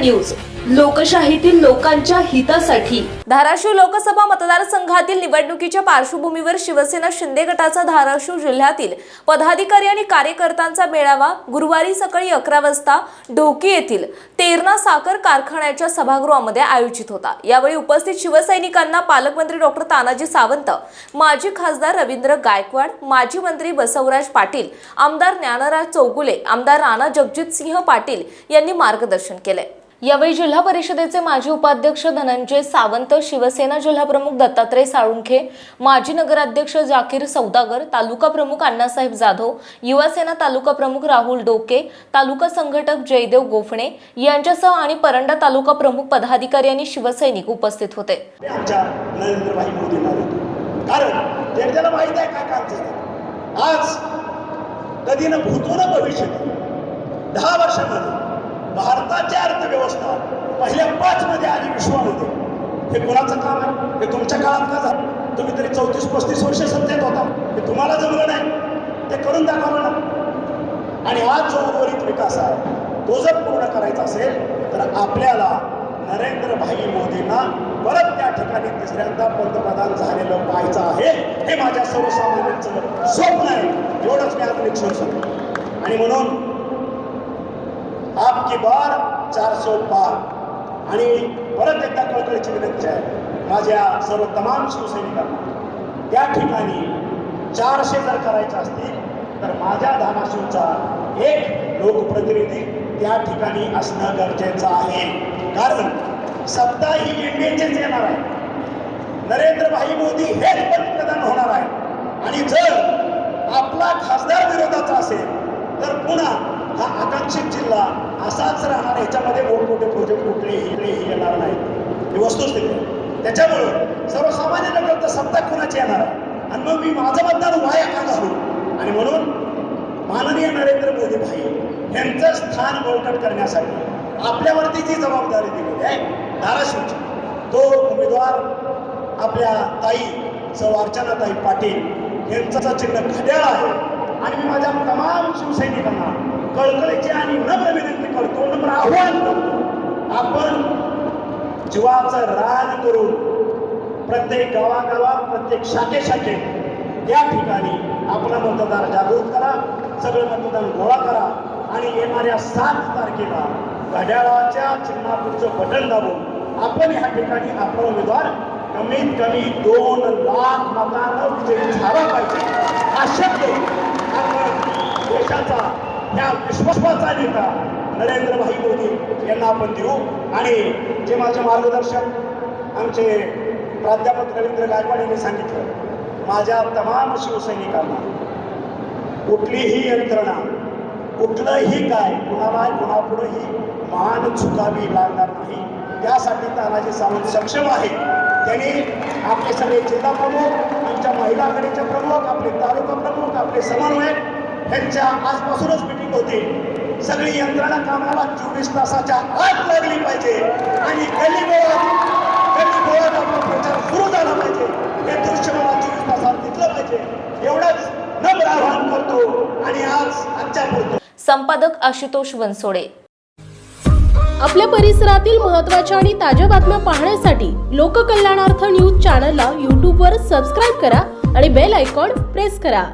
News लोकशाहीतील लोकांच्या हितासाठी. धाराशिव लोकसभा मतदारसंघातील निवडणुकीच्या पार्श्वभूमीवर शिवसेना शिंदे गटाचा धाराशिव जिल्ह्यातील पदाधिकारी आणि कार्यकर्त्यांचा मेळावा गुरुवारी सकाळी अकरा वाजता ढोकी येथील तेरणा साखर कारखान्याच्या सभागृहामध्ये आयोजित होता. यावेळी उपस्थित शिवसैनिकांना पालकमंत्री डॉक्टर तानाजी सावंत माजी खासदार रवींद्र गायकवाड माजी मंत्री बसवराज पाटील आमदार ज्ञानराज चौगुले आमदार राणा जगजितसिंह पाटील यांनी मार्गदर्शन केले. यावेळी जिल्हा परिषदेचे माजी उपाध्यक्ष धनंजय सावंत शिवसेना जिल्हाप्रमुख दत्तात्रय साळुंखे माजी नगराध्यक्ष जाकीर सौदागर तालुका प्रमुख अण्णासाहेब जाधव युवासेना तालुका प्रमुख राहुल डोके तालुका संघटक जयदेव गोफणे यांच्यासह आणि परंडा तालुका प्रमुख पदाधिकारी आणि शिवसैनिक उपस्थित होते. कारण जनतेला आहे काय काम झालं. आज कधी भूतो भविष्य दहा वर्षामध्ये भारताची अर्थव्यवस्था पहिल्या पाच मध्ये आली विश्वामध्ये. हे कोणाचं काम आहे? हे तुमच्या काळात का झालं? तुम्ही तरी चौतीस पस्तीस वर्ष सत्तेत होता. हे तुम्हाला जमलं नाही. ते करून दाखवलं ना आणि आज जो उर्वरित विकास आहे तो जर पूर्ण करायचा असेल तर आपल्याला नरेंद्रभाई मोदींना परत त्या ठिकाणी तिसऱ्यांदा पंतप्रधान झालेलं पाहायचं आहे हे माझ्या सर्वसामान्यांचं स्वप्न आहे. एवढंच मी आज निक्षण सांगतो. आणि म्हणून की बार चारसो पार। आणि परत एकदा कळकळीची विनंती आहे माझ्या सर्व तमाम शिवसैनिकांना त्या ठिकाणी चारशे जर करायचे असतील तर माझ्या धाराशिवचा एक लोकप्रतिनिधी त्या ठिकाणी असणं गरजेचं आहे. कारण सत्ता ही इंडियाचीच येणार आहे. नरेंद्रभाई मोदी हेच पंतप्रधान होणार आहे. आणि जर आपला खासदार विरोधाचा असेल तर पुन्हा हा नाशिक जिल्हा असाच राहणार याच्यामध्ये मोठमोठे प्रोजेक्ट कुठलेही येणार नाहीत ही वस्तुस्थिती आहे. त्याच्यामुळं सर्वसामान्य लोकांचा सत्ता कुणाची येणार आहे? आणि मग मी माझं मतदान वाया का घालू आणि म्हणून माननीय नरेंद्र मोदी भाई यांचं स्थान बळकट करण्यासाठी आपल्यावरती जी जबाबदारी दिलेली आहे धाराशिवची तो उमेदवार आपल्या ताई सौ अर्चनाताई पाटील यांचं चिन्ह घड्याळ आहे. आणि मी माझ्या तमाम शिवसैनिकांना कळकळीची आणि नम्र विनंती करतो नम्र आव्हान करतो. आपण जीवाचं रान करून प्रत्येक गावागावात प्रत्येक शाखे शाखेत त्या ठिकाणी आपला मतदार जागृत करा सगळं मतदान गोळा करा आणि येणाऱ्या सात तारखेला घड्याळाच्या चिन्हापूरचं बटन दाबून आपण ह्या ठिकाणी आपला उमेदवार कमीत कमी दोन लाख मतानं विजयी झाला पाहिजे. हा शब्द ह्या विश्वासाचा नेता नरेंद्रभाई मोदी यांना आपण देऊ. आणि जे माझे मार्गदर्शक आमचे प्राध्यापक रवींद्र गायकवाड यांनी सांगितलं माझ्या तमाम शिवसैनिकांना कुठलीही यंत्रणा कुठलंही काय कुणाला कुणापुढेही मान चुकावी लागणार नाही. त्यासाठी तानाजी सावंत सक्षम आहे. त्यांनी आपले सगळे जिल्हा प्रमुख आमच्या महिला आघाडीचे प्रमुख आपले तालुका प्रमुख आपले समन्वयक यांच्या आजपासूनच मिटिंग होती. सगळी यंत्रणा कामाला चोवीस तासाच्या आत लागली पाहिजे. आणि गल्ली बोळात गल्ली बोळात आपला प्रचार सुरू झाला पाहिजे. हे दृश्य मला चोवीस तासात दिसलं पाहिजे. एवढंच नम्र आवाहन करतो आणि आज आजच्या पुरतो संपादक आशुतोष बनसोडे आपल्या परिसरातील महत्त्वाच्या आणि ताज्या बातम्या पाहण्यासाठी लोककल्याणार्थ न्यूज चॅनलला यूट्यूबवर सबस्क्राईब करा आणि बेल आयकॉन प्रेस करा.